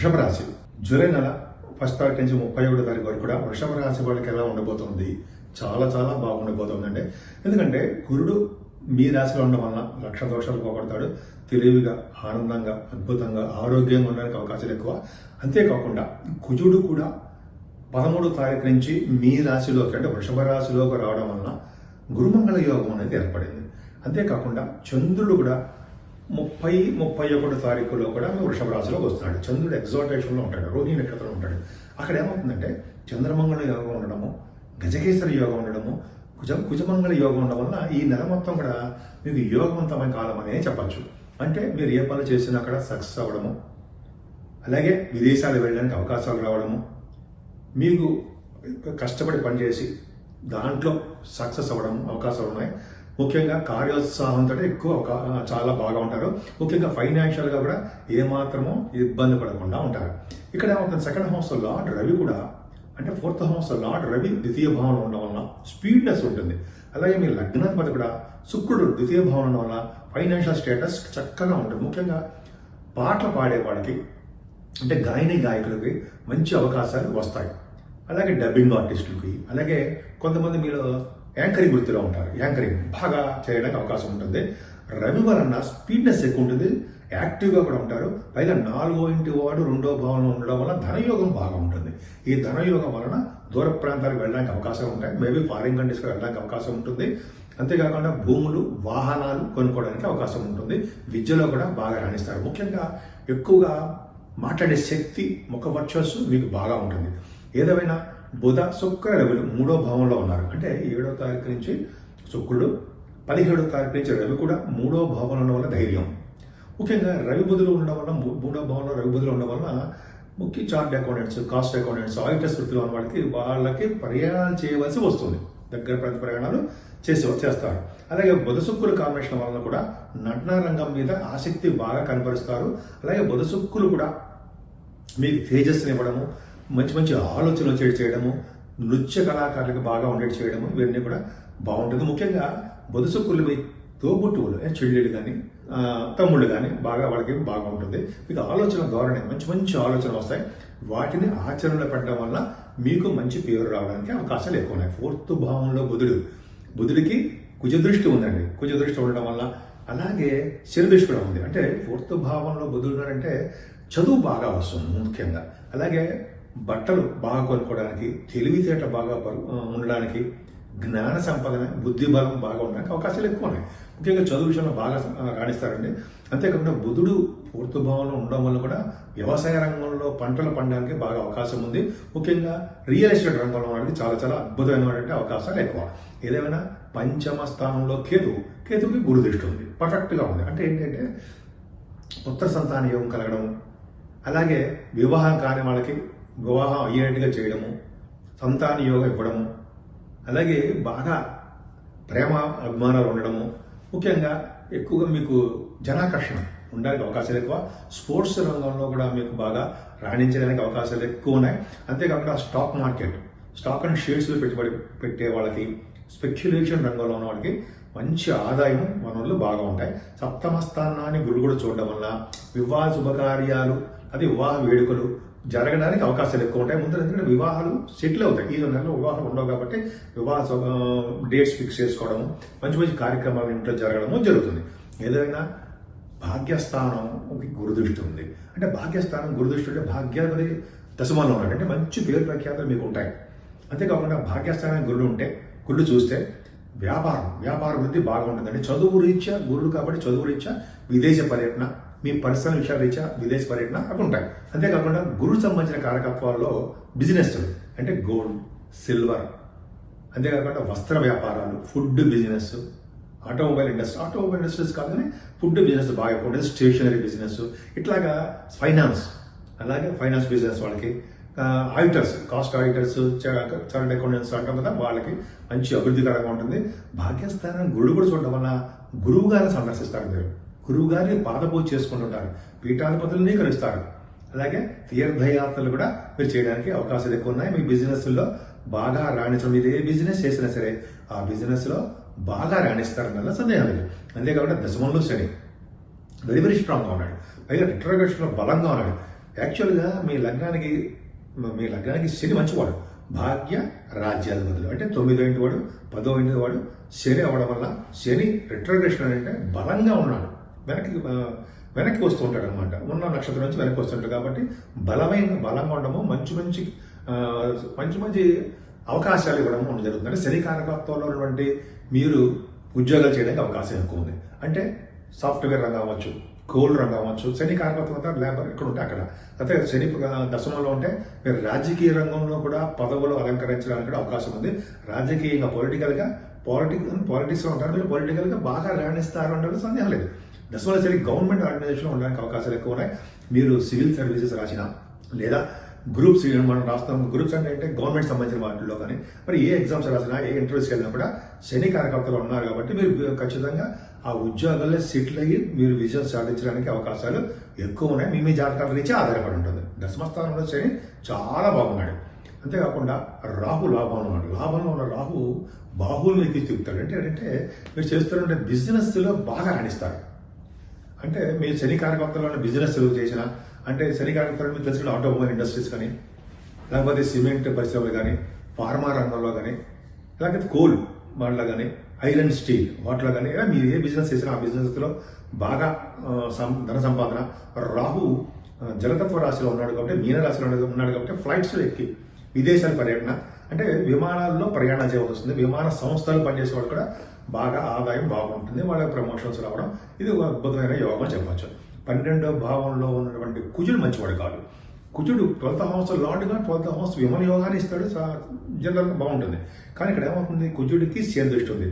వృషభ రాశి జూలై నెల ఫస్ట్ తారీఖు నుంచి ముప్పై ఒకటో తారీఖు వరకు కూడా వృషభ రాశి వాళ్ళకి ఎలా ఉండబోతుంది? చాలా చాలా బాగుండబోతుందండి. ఎందుకంటే గురుడు మీ రాశిలో ఉండడం వలన లక్ష దోషాలు పోగొడతాడు. తెలివిగా ఆనందంగా అద్భుతంగా ఆరోగ్యంగా ఉండడానికి అవకాశాలు ఎక్కువ. అంతేకాకుండా కుజుడు కూడా పదమూడో తారీఖు నుంచి మీ రాశిలోకి అంటే వృషభ రాశిలోకి రావడం వలన గురుమంగళ యోగం అనేది ఏర్పడింది. అంతేకాకుండా చంద్రుడు కూడా ముప్పై ముప్పై ఒకటో తారీఖులో కూడా వృషభ రాశిలోకి వస్తున్నాడు చంద్రుడు ఎగ్జాల్టేషన్లో ఉంటాడు రోహిణి నక్షత్రంలో ఉంటాడు. అక్కడ ఏమవుతుందంటే చంద్రమంగళ యోగం ఉండడము గజకేశ్వర యోగం ఉండడము కుజ కుజమంగళ యోగం ఉండడం వలన ఈ నెల మొత్తం కూడా మీకు యోగవంతమైన కాలం అనే చెప్పచ్చు. అంటే మీరు ఏ పనులు చేసినా అక్కడ సక్సెస్ అవ్వడము అలాగే విదేశాలు వెళ్ళడానికి అవకాశాలు రావడము మీకు కష్టపడి పనిచేసి దాంట్లో సక్సెస్ అవ్వడం అవకాశాలు ఉన్నాయి. ముఖ్యంగా కార్యోత్సాహంతో ఎక్కువ చాలా బాగా ఉంటారు. ముఖ్యంగా ఫైనాన్షియల్గా కూడా ఏమాత్రమో ఇబ్బంది పడకుండా ఉంటారు. ఇక్కడ ఏమవుతుంది సెకండ్ హౌస్ లార్డ్ రవి కూడా అంటే ఫోర్త్ హౌస్ లార్డ్ రవి ద్వితీయ భావన ఉండడం వల్ల స్పీడ్నెస్ ఉంటుంది. అలాగే మీ లగ్నాధిపతి కూడా శుక్రుడు ద్వితీయ భావన ఉండడం వల్ల ఫైనాన్షియల్ స్టేటస్ చక్కగా ఉంటుంది. ముఖ్యంగా పాటలు పాడేవాడికి అంటే గాయని గాయకులకి మంచి అవకాశాలు వస్తాయి. అలాగే డబ్బింగ్ ఆర్టిస్టులకి అలాగే కొంతమంది మీరు యాంకరింగ్ వృత్తిలో ఉంటారు. యాంకరింగ్ బాగా చేయడానికి అవకాశం ఉంటుంది. రవి వలన స్పీడ్నెస్ ఎక్కువ ఉంటుంది. యాక్టివ్గా కూడా ఉంటారు. పైగా నాలుగో ఇంటి వాడు రెండో భవనం ఉండడం వల్ల ధనయోగం బాగా ఉంటుంది. ఈ ధనయోగం వలన దూర ప్రాంతాలకు వెళ్ళడానికి అవకాశం ఉంటాయి. మేబీ ఫారిన్ కంట్రీస్కి వెళ్ళడానికి అవకాశం ఉంటుంది. అంతేకాకుండా భూములు వాహనాలు కొనుక్కోవడానికి అవకాశం ఉంటుంది. విద్యలో కూడా బాగా రాణిస్తారు. ముఖ్యంగా ఎక్కువగా మాట్లాడే శక్తి ముఖ వర్చస్సు మీకు బాగా ఉంటుంది. ఏదేమైనా బుధ శుక్ర రవిలు మూడో భావంలో ఉన్నారు. అంటే ఏడో తారీఖు నుంచి శుక్రుడు పదిహేడో తారీఖు నుంచి రవి కూడా మూడో భావంలో ఉండడం వల్ల ధైర్యం. ముఖ్యంగా రవి బుధులు ఉండడం వల్ల మూడో భావంలో రవి బుధులు ఉండడం వల్ల ముఖ్య chartered accountants cost accountants auditors వృత్తిలో ఉన్న వాళ్ళకి వాళ్ళకి ప్రయాణాలు చేయవలసి వస్తుంది. దగ్గర ప్రతి ప్రయాణాలు చేసి చేస్తారు. అలాగే బుధశుక్రులు కాంబినేషన్ వలన కూడా నటన రంగం మీద ఆసక్తి బాగా కనపరుస్తారు అలాగే బుధ శుక్కులు కూడా మీకు తేజస్సుని ఇవ్వడము మంచి మంచి ఆలోచనలు చేసి చేయడము నృత్య కళాకారులకు బాగా ఉండేది చేయడము ఇవన్నీ కూడా బాగుంటుంది. ముఖ్యంగా బొదుసుకులు మీ తోబుట్టువులు చెల్లెళ్ళు కానీ తమ్ముళ్ళు కానీ బాగా వాళ్ళకి బాగా ఉంటుంది మీకు ఆలోచన ధోరణి మంచి మంచి ఆలోచనలు వస్తాయి. వాటిని ఆచరణలో పెట్టడం వల్ల మీకు మంచి పేరు రావడానికి అవకాశాలు ఎక్కువ ఉన్నాయి. ఫోర్త్ భావంలో బుధుడు. బుధుడికి కుజదృష్టి ఉందండి. కుజదృష్టి ఉండడం వల్ల అలాగే శనిదృష్టి కూడా ఉంది. అంటే ఫోర్త్ భావంలో బుధుడు అంటే చదువు బాగా వస్తుంది ముఖ్యంగా. అలాగే బట్టలు బాగా కొనుక్కోవడానికి తెలివితేట బాగా ఉండడానికి జ్ఞాన సంపదన బుద్ధి బలం బాగా ఉండడానికి అవకాశాలు ఎక్కువ ఉన్నాయి. ముఖ్యంగా చదువు విషయంలో బాగా రాణిస్తారండి. అంతేకాకుండా బుధుడు పూర్తి భావంలో ఉండడం వల్ల కూడా వ్యవసాయ రంగంలో పంటలు పండడానికి బాగా అవకాశం ఉంది. ముఖ్యంగా రియల్ ఎస్టేట్ రంగంలో వాళ్ళకి చాలా చాలా అద్భుతమైనటువంటి అవకాశాలు ఎక్కువ. ఏదేమైనా పంచమ స్థానంలో కేతు కేతుకి గురు దృష్టి ఉంది. పర్ఫెక్ట్గా ఉంది. అంటే ఏంటంటే పుత్ర సంతాన యోగం కలగడం అలాగే వివాహం కాని వాళ్ళకి వివాహం అయ్యేట్టుగా చేయడము సంతాన యోగం ఇవ్వడము అలాగే బాగా ప్రేమ అభిమానాలు ఉండడము. ముఖ్యంగా ఎక్కువగా మీకు జనాకర్షణ ఉండడానికి అవకాశాలు ఎక్కువ. స్పోర్ట్స్ రంగంలో కూడా మీకు బాగా రాణించడానికి అవకాశాలు ఎక్కువ ఉన్నాయి. అంతేకాకుండా స్టాక్ మార్కెట్ స్టాక్ అండ్ షేర్స్లో పెట్టుబడి పెట్టే వాళ్ళకి స్పెక్యులేషన్ రంగంలో ఉన్న వాళ్ళకి మంచి ఆదాయం వనరులు బాగా ఉంటాయి. సప్తమ స్థానాన్ని గురు కూడా చూడడం వల్ల వివాహ శుభకార్యాలు అది వివాహ వేడుకలు జరగడానికి అవకాశాలు ఎక్కువ ఉంటాయి. ముందు ఎందుకంటే వివాహాలు సెటిల్ అవుతాయి. ఈ నెలలో వివాహాలు ఉండవు కాబట్టి వివాహ డేట్స్ ఫిక్స్ చేసుకోవడము మంచి మంచి కార్యక్రమాలు ఇంట్లో జరగడము జరుగుతుంది. ఏదైనా భాగ్యస్థానం గురుదృష్టి ఉంది. అంటే భాగ్యస్థానం గురుదృష్టి అంటే భాగ్యాధిపతి దశమంలో ఉన్నాడు అంటే మంచి పేరు ప్రఖ్యాతలు మీకు ఉంటాయి. అంతేకాకుండా భాగ్యస్థానం గురుడు ఉంటే గురుడు చూస్తే వ్యాపారం వ్యాపార వృద్ధి బాగా ఉంటుందండి చదువు రీత్యా గురుడు కాబట్టి చదువు రీత్యా విదేశ పర్యటన మీ పర్సనల్ విషయాలు రీత్యా విదేశ పర్యటన అవి ఉంటాయి. అంతేకాకుండా గురుడు సంబంధించిన కారకత్వాల్లో బిజినెస్ అంటే గోల్డ్ సిల్వర్ అంతేకాకుండా వస్త్ర వ్యాపారాలు food business automobile industry automobile industries కాదు ఫుడ్ బిజినెస్ బాగా ఎక్కువ ఉంటుంది స్టేషనరీ బిజినెస్ ఇట్లాగా ఫైనాన్స్ అలాగే ఫైనాన్స్ బిజినెస్ వాళ్ళకి auditors cost auditors chartered accountants అంటాం కదా వాళ్ళకి మంచి అభివృద్ధికరంగా ఉంటుంది. భాగ్యస్థానం గురుడు కూడా చూడడం వల్ల గురువు గారిని సందర్శిస్తారు మీరు. గురువుగారిని పాదపూజ చేసుకుంటుంటారు. పీఠాధిపతులని కలుస్తారు. అలాగే తీర్థయాత్రలు కూడా మీరు చేయడానికి అవకాశాలు ఎక్కువ ఉన్నాయి. మీ బిజినెస్లో బాగా రాణించడం మీరు ఏ బిజినెస్ చేసినా సరే ఆ బిజినెస్లో బాగా రాణిస్తారన్న సందేహం లేదు. అంతేకాకుండా దశమంలో శని. వెరీ వెరీ స్ట్రాంగ్గా ఉన్నాడు. పైగా రిట్రోగేషన్లో బలంగా ఉన్నాడు. యాక్చువల్గా మీ లగ్నానికి మీ లగ్నానికి శని మంచివాడు. భాగ్య రాజ్యాధిపతులు. అంటే తొమ్మిదో ఇంటి వాడు పదో ఇంటి వాడు శని అవ్వడం వల్ల శని రిట్రోగేషన్ అంటే బలంగా ఉన్నాడు. వెనక్కి వెనక్కి వస్తూ ఉంటాడు అనమాట ఉన్న నక్షత్రం నుంచి వెనక్కి వస్తుంటాడు కాబట్టి బలమైన బలంగా ఉండము మంచి మంచి మంచి మంచి అవకాశాలు ఇవ్వడం ఉండడం జరుగుతుంది. అంటే శని కారకత్వంలో ఉన్నటువంటి మీరు ఉద్యోగాలు చేయడానికి అవకాశం ఎక్కువ ఉంది. అంటే సాఫ్ట్వేర్ రంగం అవ్వచ్చు కోల్ రంగం అవ్వచ్చు శని కారకత్వం అంతా లేబర్ ఇక్కడ ఉంటే అక్కడ. అయితే శని దశమంలో ఉంటే మీరు రాజకీయ రంగంలో కూడా పదవులు అలంకరించడానికి కూడా అవకాశం ఉంది. రాజకీయంగా పొలిటికల్గా పాలిటిక్ పాలిటిక్స్లో ఉంటారు మీరు పొలిటికల్గా బాగా రాణిస్తారు అంటే సందేహం లేదు. దసరా సరే గవర్నమెంట్ ఆర్గనైజేషన్లో ఉండడానికి అవకాశాలు ఎక్కువ ఉన్నాయి. మీరు సివిల్ సర్వీసెస్ రాసిన లేదా గ్రూప్స్ మనం రాస్తాం. గ్రూప్స్ అంటే అంటే గవర్నమెంట్ సంబంధించిన వాటిల్లో కానీ. మరి ఏ ఎగ్జామ్స్ రాసినా ఏ ఇంటర్వ్యూస్కి వెళ్ళినా కూడా శని కార్యకర్తలు ఉన్నారు కాబట్టి మీరు ఖచ్చితంగా ఆ ఉద్యోగాల్లో సెటిల్ అయ్యి మీరు విజయం సాధించడానికి అవకాశాలు ఎక్కువ ఉన్నాయి. మీ మీ జాతకాల నుంచి ఆధారపడి ఉంటుంది. దశమస్థానంలో శని చాలా బాగున్నాడు. అంతేకాకుండా రాహు లాభం ఉన్నాడు. లాభంలో ఉన్న రాహు బాహువులు మీకు తిప్పుతాడు. అంటే ఏంటంటే మీరు చేస్తున్న బిజినెస్లో బాగా రాణిస్తారు అంటే మీరు శని కార్యకర్తలు ఉన్న బిజినెస్ చేసిన అంటే శని కార్యకర్తలు మీకు తెలిసిన ఆటోమొబైల్ ఇండస్ట్రీస్ కానీ లేకపోతే సిమెంట్ పరిశ్రమలు కానీ ఫార్మా రంగంలో కానీ లేకపోతే కోల్ వాటిలో కానీ ఐరన్ స్టీల్ వాటిలో కానీ ఇలా మీరు ఏ బిజినెస్ చేసినా ఆ బిజినెస్లో బాగా సం- ధన సంపాదన. రాహు జలతత్వ రాశిలో ఉన్నాడు కాబట్టి మీన రాశిలో ఉన్నాడు కాబట్టి ఫ్లైట్స్లో ఎక్కి విదేశాల పర్యటన అంటే విమానాల్లో ప్రయాణం చేయవలసి వస్తుంది విమాన సంస్థలు పనిచేసే వాళ్ళు కూడా బాగా ఆదాయం బాగుంటుంది వాళ్ళకి ప్రమోషన్స్ రావడం ఇది ఒక అద్భుతమైన యోగం చెప్పచ్చు. పన్నెండో భావంలో ఉన్నటువంటి కుజుడు మంచివాడు కాదు. కుజుడు ట్వెల్త్ హౌస్ లార్డ్గా ట్వెల్త్ హౌస్ విమల యోగాన్ని ఇస్తాడు జనరల్గా బాగుంటుంది. కానీ ఇక్కడ ఏమవుతుంది? కుజుడికి సేందృష్టి దృష్టి ఉంది.